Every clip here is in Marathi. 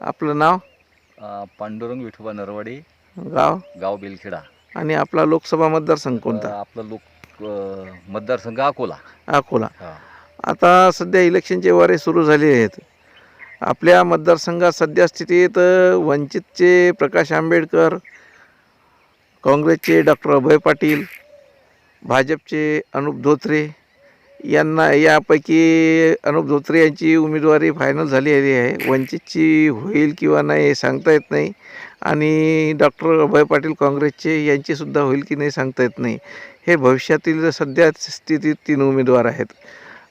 आपलं नाव? अ, पांडुरंग विठोबा नरवाडे. गाव? गाव बेलखेडा. आणि आपला लोकसभा मतदारसंघ अ, कोणता आपला लोक अ, मतदारसंघ अकोला. अकोला. हा. आता सध्या इलेक्शनचे वारे सुरू झाले आहेत. आपल्या मतदारसंघात सध्या स्थितीत अ, वंचितचे प्रकाश आंबेडकर काँग्रेसचे डॉक्टर अभय पाटील भाजपचे अनुप धोत्रे यांना यापैकी अनुप धोत्रे यांची उमेदवारी फायनल झालेली आहे. वंचितची होईल किंवा नाही हे सांगता येत नाही. आणि डॉक्टर अभय पाटील काँग्रेसचे यांचीसुद्धा होईल की नाही सांगता येत नाही. हे भविष्यातील सध्या स्थितीत तीन उमेदवार आहेत.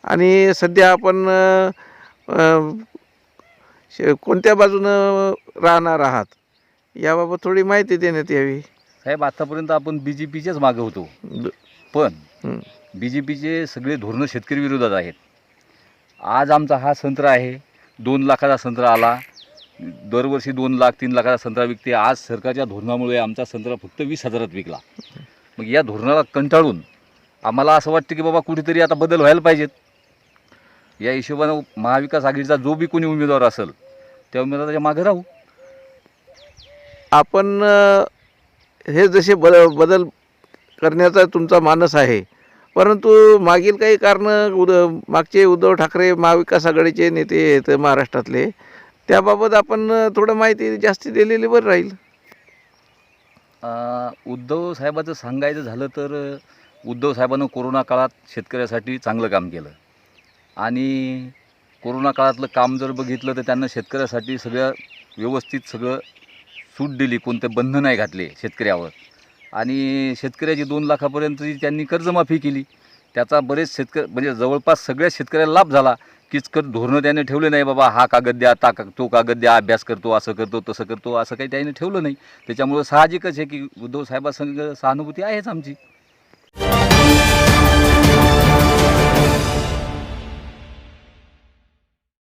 आणि सध्या आपण कोणत्या बाजूनं राहणार आहात? याबाबत थोडी माहिती देण्यात यावी. साहेब आतापर्यंत आपण बी जे पीच्याच मागं होतो. पण. बी जे पीचे सगळे धोरणं शेतकरी विरोधात आहेत. आज आमचा हा संत्रा आहे दोन लाखाचा संत्रा आला दरवर्षी दोन लाख तीन लाखाचा संत्रा विकते आज सरकारच्या धोरणामुळे आमचा संत्रा फक्त वीस हजारात विकला. मग या धोरणाला कंटाळून आम्हाला असं वाटतं की बाबा कुठेतरी आता बदल व्हायला पाहिजेत. या हिशोबानं महाविकास आघाडीचा जो बी कोणी उमेदवार असेल त्या उमेदवाराच्या मागे राहू. आपण हे जसे बद बदल करण्याचा तुमचा मानस आहे. परंतु मागील काही कारणं उद मागचे उद्धव ठाकरे महाविकास आघाडीचे नेते आहेत महाराष्ट्रातले त्याबाबत आपण थोडं माहिती जास्ती दिलेली बरं राहील. उद्धव साहेबाचं सांगायचं झालं तर उद्धव साहेबानं कोरोना काळात शेतकऱ्यासाठी चांगलं काम केलं. आणि कोरोना काळातलं काम जर बघितलं तर त्यांना शेतकऱ्यासाठी सगळं व्यवस्थित सगळं सूट दिली कोणते बंधन नाही घातले शेतकऱ्यावर. आणि शेतकऱ्याची दोन लाखापर्यंतची त्यांनी कर्जमाफी केली. त्याचा बरेच शेतकरी म्हणजे जवळपास सगळ्या शेतकऱ्याला लाभ झाला. किचकट धोरणं त्याने ठेवले नाही बाबा हा कागद द्या ता तो कागद द्या अभ्यास करतो असं करतो तसं करतो असं काही त्याने ठेवलं नाही. त्याच्यामुळं साहजिकच आहे की उद्धव साहेबांसंग सहानुभूती आहेच आमची.